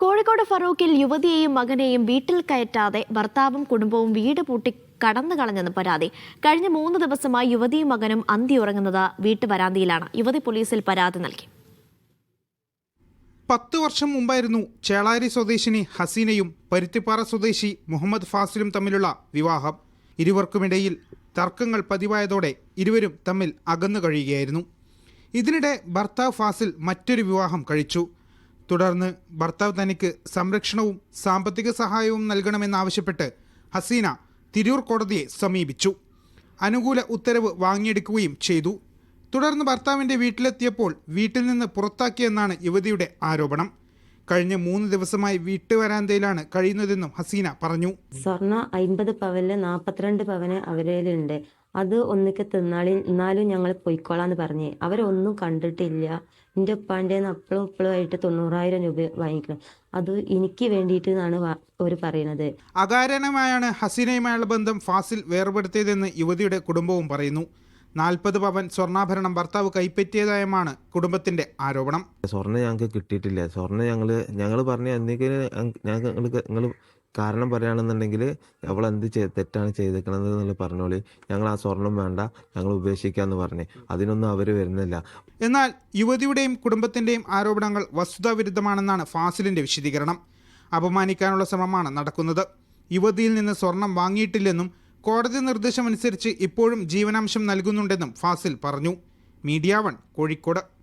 കോഴിക്കോട് ഫറൂഖിൽ യുവതിയെയും മകനെയും വീട്ടിൽ കയറ്റാതെ ഭർത്താവും കുടുംബവും വീട് പൂട്ടി കടന്നു കളഞ്ഞെന്ന് പരാതി. കഴിഞ്ഞ മൂന്ന് ദിവസമായി യുവതിയും മകനും അന്തി ഉറങ്ങുന്നത് വീട്ടുവരാന്തിയിലാണ്. യുവതി പോലീസിൽ പരാതി നൽകി. പത്ത് വർഷം മുമ്പായിരുന്നു ചേളാരി സ്വദേശിനി ഹസീനയും പരുത്തിപ്പാറ സ്വദേശി മുഹമ്മദ് ഫാസിലും തമ്മിലുള്ള വിവാഹം. ഇരുവർക്കുമിടയിൽ തർക്കങ്ങൾ പതിവായതോടെ ഇരുവരും തമ്മിൽ അകന്നു കഴിയുകയായിരുന്നു. ഇതിനിടെ ഭർത്താവ് ഫാസിൽ മറ്റൊരു വിവാഹം കഴിച്ചു. തുടർന്ന് ഭർത്താവ് തനിക്ക് സംരക്ഷണവും സാമ്പത്തിക സഹായവും നൽകണമെന്നാവശ്യപ്പെട്ട് ഹസീന തിരൂർ കോടതിയെ സമീപിച്ചു. അനുകൂല ഉത്തരവ് വാങ്ങിയെടുക്കുകയും ചെയ്തു. തുടർന്ന് ഭർത്താവിന്റെ വീട്ടിലെത്തിയപ്പോൾ വീട്ടിൽ നിന്ന് പുറത്താക്കിയെന്നാണ് യുവതിയുടെ ആരോപണം. കഴിഞ്ഞ മൂന്ന് ദിവസമായി വീട്ടുവരാന്തയിലാണ് കഴിയുന്നതെന്നും ഹസീന പറഞ്ഞു. സ്വർണ അമ്പത് പവനിൽ നാൽപ്പത്തിരണ്ട് പവന് അവരേലുണ്ട്. അത് ഒന്നിക്ക് തിന്നാളി എന്നാലും ഞങ്ങൾ പൊയ്ക്കോളാന്ന് പറഞ്ഞ്. അവരൊന്നും കണ്ടിട്ടില്ല. എന്റെ ഉപ്പാന്റെ അപ്പളും ഇപ്പളും ആയിട്ട് തൊണ്ണൂറായിരം രൂപ വാങ്ങിക്കണം. അത് എനിക്ക് വേണ്ടിയിട്ട് എന്നാണ് അവർ പറയുന്നത് അകാരണമായാണ് ഹസീനയുമായുള്ള ബന്ധം ഫാസിൽ വേർപെടുത്തിയതെന്ന് യുവതിയുടെ കുടുംബവും പറയുന്നു. നാൽപ്പത് പവൻ സ്വർണാഭരണം ഭർത്താവ് കൈപ്പറ്റിയതായുമാണ് കുടുംബത്തിന്റെ ആരോപണം. സ്വർണം ഞങ്ങൾക്ക് കിട്ടിയിട്ടില്ല. സ്വർണം ഞങ്ങൾ ഞങ്ങൾ പറഞ്ഞ എന്തെങ്കിലും ഞങ്ങൾക്ക് നിങ്ങൾ കാരണം പറയുകയാണെന്നുണ്ടെങ്കിൽ അവൾ എന്ത് തെറ്റാണ് ചെയ്തേക്കണത് എന്നുള്ള പറഞ്ഞോളി. ഞങ്ങൾ ആ സ്വർണം വേണ്ട ഞങ്ങൾ ഉപേക്ഷിക്കാന്ന് പറഞ്ഞു. അതിനൊന്നും അവർ വരുന്നില്ല. എന്നാൽ യുവതിയുടെയും കുടുംബത്തിന്റെയും ആരോപണങ്ങൾ വസ്തുതാവിരുദ്ധമാണെന്നാണ് ഫാസിലിന്റെ വിശദീകരണം. അപമാനിക്കാനുള്ള ശ്രമമാണ് നടക്കുന്നത്. യുവതിയിൽ നിന്ന് സ്വർണം വാങ്ങിയിട്ടില്ലെന്നും കോടതി നിർദ്ദേശമനുസരിച്ച് ഇപ്പോഴും ജീവനാംശം നൽകുന്നുണ്ടെന്നും ഫാസിൽ പറഞ്ഞു. Media One Kozhikode.